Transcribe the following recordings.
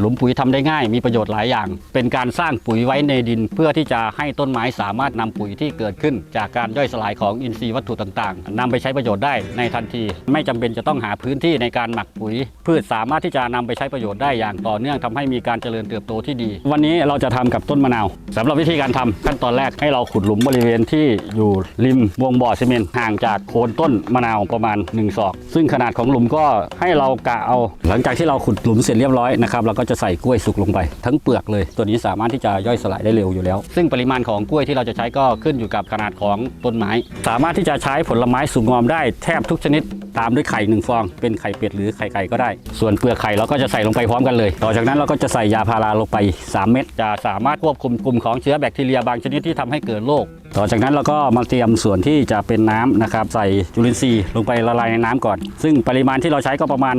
หลุมปุ๋ยทำได้ง่าย มีประโยชน์หลายอย่าง เป็นการสร้างปุ๋ยไว้ในดิน เพื่อที่จะให้ต้นไม้สามารถนำปุ๋ยที่เกิดขึ้น จากการย่อยสลายของอินทรีย์วัตถุต่างๆนำไปใช้ประโยชน์ได้ในทันที ไม่จำเป็นจะต้องหาพื้นที่ในการหมักปุ๋ย พืชสามารถที่จะนำไปใช้ประโยชน์ได้อย่างต่อเนื่องทำให้มีการเจริญเติบโตที่ดี วันนี้เราจะทำกับต้นมะนาวสำหรับวิธีการทำขั้นตอนแรกให้เราขุดหลุมบริเวณที่อยู่ริมวงบ่อซีเมนต์ห่างจากโคนต้นมะนาวประมาณ1ศอกซึ่งขนาดของหลุมก็ให้เรากะเอา หลังจากที่เราขุดหลุมเสร็จเรียบร้อยนะครับเราก็จะใส่กล้วยสุกลงไป ทั้งเปลือกเลย ตัวนี้สามารถที่จะย่อยสลายได้เร็วอยู่แล้ว ซึ่งปริมาณของกล้วยที่เราจะใช้ก็ขึ้นอยู่กับขนาดของต้นไม้ สามารถที่จะใช้ผลไม้สุกงอมได้แทบทุกชนิดตามด้วยไข่หนึ่งฟอง เป็นไข่เป็ดหรือไข่ไก่ก็ได้ ส่วนเปลือกไข่เราก็จะใส่ลงไปพร้อมกันเลย ต่อจากนั้นเราก็จะใส่ยาพาราลงไป 3 เม็ดจะสามารถควบคุมกลุ่มของเชื้อแบคทีเรียบางชนิดที่ทำให้เกิดโรค ต่อจากนั้นเราก็มาเตรียมส่วนที่จะเป็นน้ำนะครับใส่จุลินทรีย์ลงไปละลายในน้ำก่อน ซึ่งปริมาณที่เราใช้ก็ประมาณ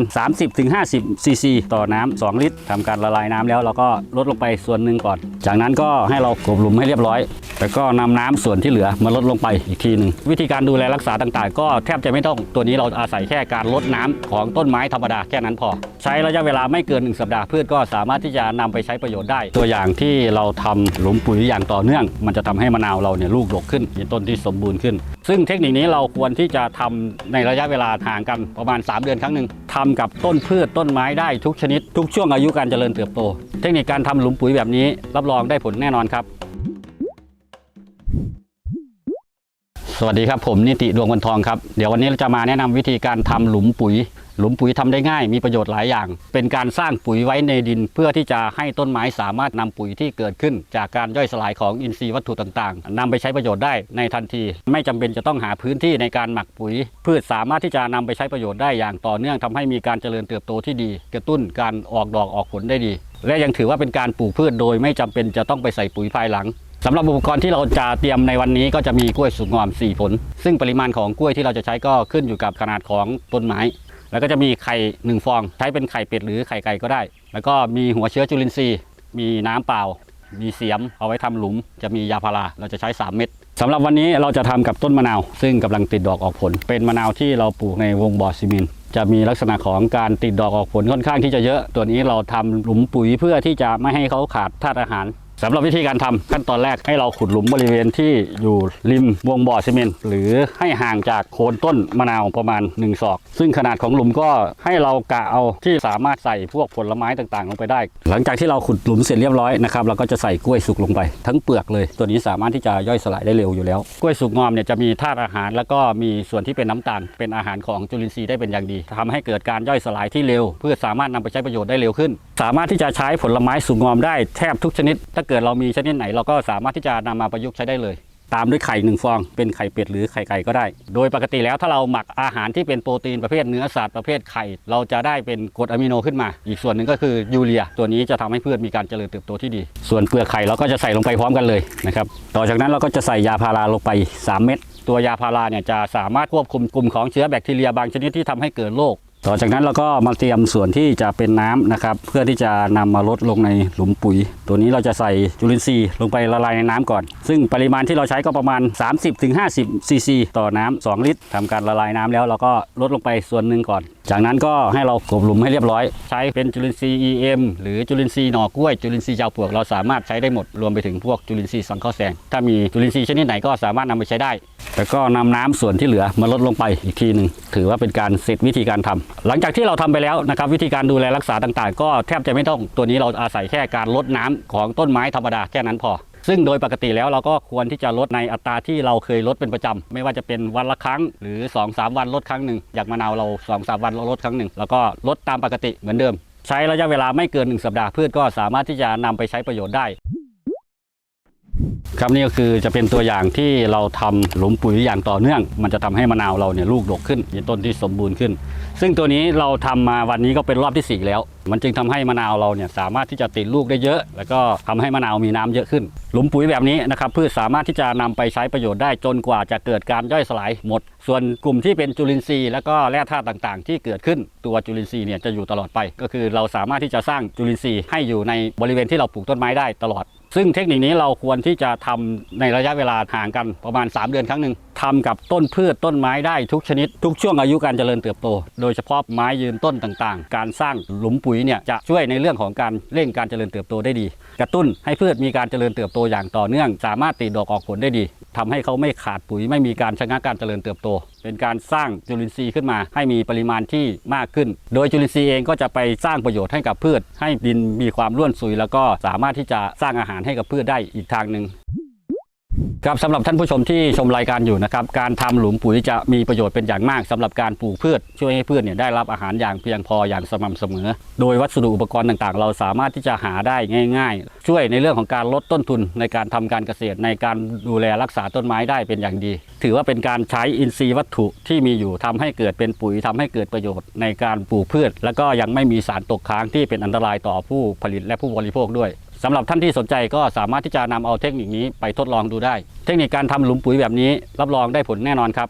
30-50ซีซีต่อน้ำ2ลิตรทำการละลายน้ำแล้วเราก็ลดลงไปส่วนหนึ่งก่อน จากนั้นก็ให้เรากลบหลุมให้เรียบร้อยแล้วก็นำน้ำส่วนที่เหลือมาลดลงไปอีกทีหนึ่งวิธีการดูแลรักษาต่างๆ ก็แทบจะไม่ต้องตัวนี้เราอาศัยแค่การลดน้ำของต้นไม้ธรรมดาแค่นั้นพอ ใช้ระยะเวลาไม่เกิน 1 สัปดาห์พืชก็สามารถที่จะนำไปใช้ประโยชน์ได้ ตัวอย่างที่เราทำหลุมปุ๋ยอย่างต่อเนื่อง มันจะทำให้มะนาวเราเนี่ยลูกดกขึ้นมีต้นที่สมบูรณ์ขึ้น ซึ่งเทคนิคนี้เราควรที่จะทำในระยะเวลาห่างกันประมาณ 3 เดือนครั้งหนึ่งทำกับต้นพืชต้นไม้ได้ทุกชนิด ทุกช่วงอายุการเจริญเติบโต เทคนิคการทำหลุมปุ๋ยแบบนี้รับรองได้ผลแน่นอนครับ สวัสดีครับผมนิติดวงวันทองครับเดี๋ยววันนี้เราจะมาแนะนำวิธีการทำหลุมปุ๋ย หลุมปุ๋ยทำได้ง่าย มีประโยชน์หลายอย่าง เป็นการสร้างปุ๋ยไว้ในดิน เพื่อที่จะให้ต้นไม้สามารถนำปุ๋ยที่เกิดขึ้น จากการย่อยสลายของอินทรีย์วัตถุต่างๆนำไปใช้ประโยชน์ได้ในทันที ไม่จำเป็นจะต้องหาพื้นที่ในการหมักปุ๋ย พืชสามารถที่จะนำไปใช้ประโยชน์ได้อย่างต่อเนื่องทำให้มีการเจริญเติบโตที่ดี กระตุ้นการออกดอกออกผลได้ดี และยังถือว่าเป็นการปลูกพืชโดยไม่จำเป็นจะต้องไปใส่ปุ๋ยภายหลัง สำหรับอุปกรณ์ที่เราจะเตรียมในวันนี้ก็จะมีกล้วยสุกงอม 4 ผล ซึ่งปริมาณของกล้วยที่เราจะใช้ก็ขึ้นอยู่กับขนาดของต้นไม้ แล้วก็จะมีไข่ 1 ฟอง ใช้เป็นไข่เป็ดหรือไข่ไก่ก็ได้ แล้วก็มีหัวเชื้อจุลินทรีย์ มีน้ำเปล่า มีเสียม เอาไว้ทำหลุม จะมียาพารา เราจะใช้ 3 เม็ดสำหรับวันนี้เราจะทำกับต้นมะนาว ซึ่งกำลังติดดอกออกผล เป็นมะนาวที่เราปลูกในวงบ่อซีเมนต์จะมีลักษณะของการติดดอกออกผลค่อนข้างที่จะเยอะ ตัวนี้เราทำหลุมปุ๋ยเพื่อที่จะไม่ให้เขาขาดธาตุอาหาร สำหรับวิธีการทำขั้นตอนแรกให้เราขุดหลุมบริเวณที่อยู่ริมวงบ่อซีเมนต์หรือให้ห่างจากโคนต้นมะนาวประมาณ1ศอก ซึ่งขนาดของหลุมก็ให้เรากะเอาที่สามารถใส่พวกผลไม้ต่างๆ ลงไปได้ หลังจากที่เราขุดหลุมเสร็จเรียบร้อยนะครับเราก็จะใส่กล้วยสุกลงไป ทั้งเปลือกเลย ตัวนี้สามารถที่จะย่อยสลายได้เร็วอยู่แล้ว กล้วยสุกงอมเนี่ยจะมีธาตุอาหาร แล้วก็มีส่วนที่เป็นน้ำตาล เป็นอาหารของจุลินทรีย์ได้เป็นอย่างดีทำให้เกิดการย่อยสลายที่เร็ว เพื่อสามารถนำไปใช้ประโยชน์ได้เร็วขึ้นสามารถที่จะใช้ผลไม้สุกงอมได้แทบทุกชนิด ถ้าเกิดเรามีชนิดไหน เราก็สามารถที่จะนำมาประยุกต์ใช้ได้เลย ตามด้วยไข่หนึ่งฟอง เป็นไข่เป็ดหรือไข่ไก่ก็ได้ โดยปกติแล้วถ้าเราหมักอาหารที่เป็นโปรตีนประเภทเนื้อสัตว์ประเภทไข่ เราจะได้เป็นกรดอะมิโนขึ้นมา อีกส่วนหนึ่งก็คือยูเรีย ตัวนี้จะทำให้พืชมีการเจริญเติบโตที่ดี ส่วนเปลือกไข่เราก็จะใส่ลงไปพร้อมกันเลยนะครับต่อจากนั้นเราก็จะใส่ยาพาราลงไป 3 เม็ดตัวยาพาราเนี่ยจะสามารถควบคุมกลุ่มของเชื้อแบคทีเรียบางชนิดที่ทำให้เกิดโรค ต่อจากนั้นเราก็มาเตรียมส่วนที่จะเป็นน้ำนะครับ เพื่อที่จะนำมาลดลงในหลุมปุ๋ย ตัวนี้เราจะใส่จุลินทรีย์ลงไปละลายในน้ำก่อน ซึ่งปริมาณที่เราใช้ก็ประมาณ 30-50ซีซีต่อน้ำ2ลิตรทำการละลายน้ำแล้วเราก็ลดลงไปส่วนหนึ่งก่อน จากนั้นก็ให้เรากลบหลุมให้เรียบร้อย ใช้เป็นจุลินทรีย์ EM หรือจุลินทรีย์หน่อกล้วย จุลินทรีย์ยาวเปลือกเราสามารถใช้ได้หมดรวมไปถึงพวกจุลินทรีย์สังเคราะห์แสงถ้ามีจุลินทรีย์ชนิดไหนก็สามารถนำไปใช้ได้ แล้วก็นำน้ำส่วนที่เหลือมาลดลงไปอีกทีหนึ่งถือว่าเป็นการเสร็จวิธีการทำหลังจากที่เราทำไปแล้วนะครับ วิธีการดูแลรักษาต่างๆ ก็แทบจะไม่ต้องตัวนี้เราอาศัยแค่การลดน้ำของต้นไม้ธรรมดาแค่นั้นพอ ซึ่งโดยปกติแล้วเราก็ควรที่จะลดในอัตราที่เราเคยลดเป็นประจำไม่ว่าจะเป็นวันละครั้ง หรือ 2-3 วันลดครั้งหนึ่งอย่างมะนาวเรา 2-3 วันเราลดครั้งหนึ่งแล้วก็ลดตามปกติเหมือนเดิม ใช้ระยะเวลาไม่เกิน 1 สัปดาห์พืชก็สามารถที่จะนำไปใช้ประโยชน์ได้ ครับนี่ก็คือจะเป็นตัวอย่างที่เราทำหลุมปุ๋ยอย่างต่อเนื่อง มันจะทำให้มะนาวเราเนี่ยลูกดกขึ้นมีต้นที่สมบูรณ์ขึ้น ซึ่งตัวนี้เราทำมาวันนี้ก็เป็นรอบที่ 4 แล้ว มันจึงทำให้มะนาวเราเนี่ยสามารถที่จะติดลูกได้เยอะ แล้วก็ทำให้มะนาวมีน้ำเยอะขึ้น หลุมปุ๋ยแบบนี้นะครับพืชสามารถที่จะนำไปใช้ประโยชน์ได้จนกว่าจะเกิดการย่อยสลายหมด ส่วนกลุ่มที่เป็นจุลินทรีย์แล้วก็แร่ธาตุต่างๆ ที่เกิดขึ้นตัวจุลินทรีย์เนี่ยจะอยู่ตลอดไป ก็คือเราสามารถที่จะสร้างจุลินทรีย์ให้อยู่ในบริเวณที่เราปลูกต้นไม้ได้ตลอด ซึ่งเทคนิคนี้เราควรที่จะทำในระยะเวลาห่างกันประมาณ 3 เดือนครั้งหนึ่ง ทำกับต้นพืชต้นไม้ได้ทุกชนิด ทุกช่วงอายุการเจริญเติบโต โดยเฉพาะไม้ยืนต้นต่างๆ การสร้างหลุมปุ๋ยเนี่ยจะช่วยในเรื่องของการเร่งการเจริญเติบโตได้ดี กระตุ้นให้พืชมีการเจริญเติบโตอย่างต่อเนื่อง สามารถติดดอกออกผลได้ดีทำให้เขาไม่ขาดปุ๋ยไม่มีการชะงักการเจริญเติบโต เป็นการสร้างจุลินทรีย์ขึ้นมา ให้มีปริมาณที่มากขึ้น โดยจุลินทรีย์เองก็จะไปสร้างประโยชน์ให้กับพืช ให้ดินมีความร่วนซุย แล้วก็สามารถที่จะสร้างอาหารให้กับพืชได้อีกทางหนึ่ง ครับสำหรับท่านผู้ชมที่ชมรายการอยู่นะครับ การทำหลุมปุ๋ยจะมีประโยชน์เป็นอย่างมากสำหรับการปลูกพืช ช่วยให้พืชเนี่ยได้รับอาหารอย่างเพียงพออย่างสม่ำเสมอ โดยวัสดุอุปกรณ์ต่างๆ เราสามารถที่จะหาได้ง่าย ๆ ช่วยในเรื่องของการลดต้นทุนในการทำการเกษตรในการดูแลรักษาต้นไม้ได้เป็นอย่างดี ถือว่าเป็นการใช้อินทรีย์วัตถุที่มีอยู่ทำให้เกิดเป็นปุ๋ยทำให้เกิดประโยชน์ในการปลูกพืช แล้วก็ยังไม่มีสารตกค้างที่เป็นอันตรายต่อผู้ผลิตและผู้บริโภคด้วย สำหรับท่านที่สนใจก็สามารถที่จะนำเอาเทคนิคนี้ไปทดลองดูได้ เทคนิคการทำหลุมปุ๋ยแบบนี้รับรองได้ผลแน่นอนครับ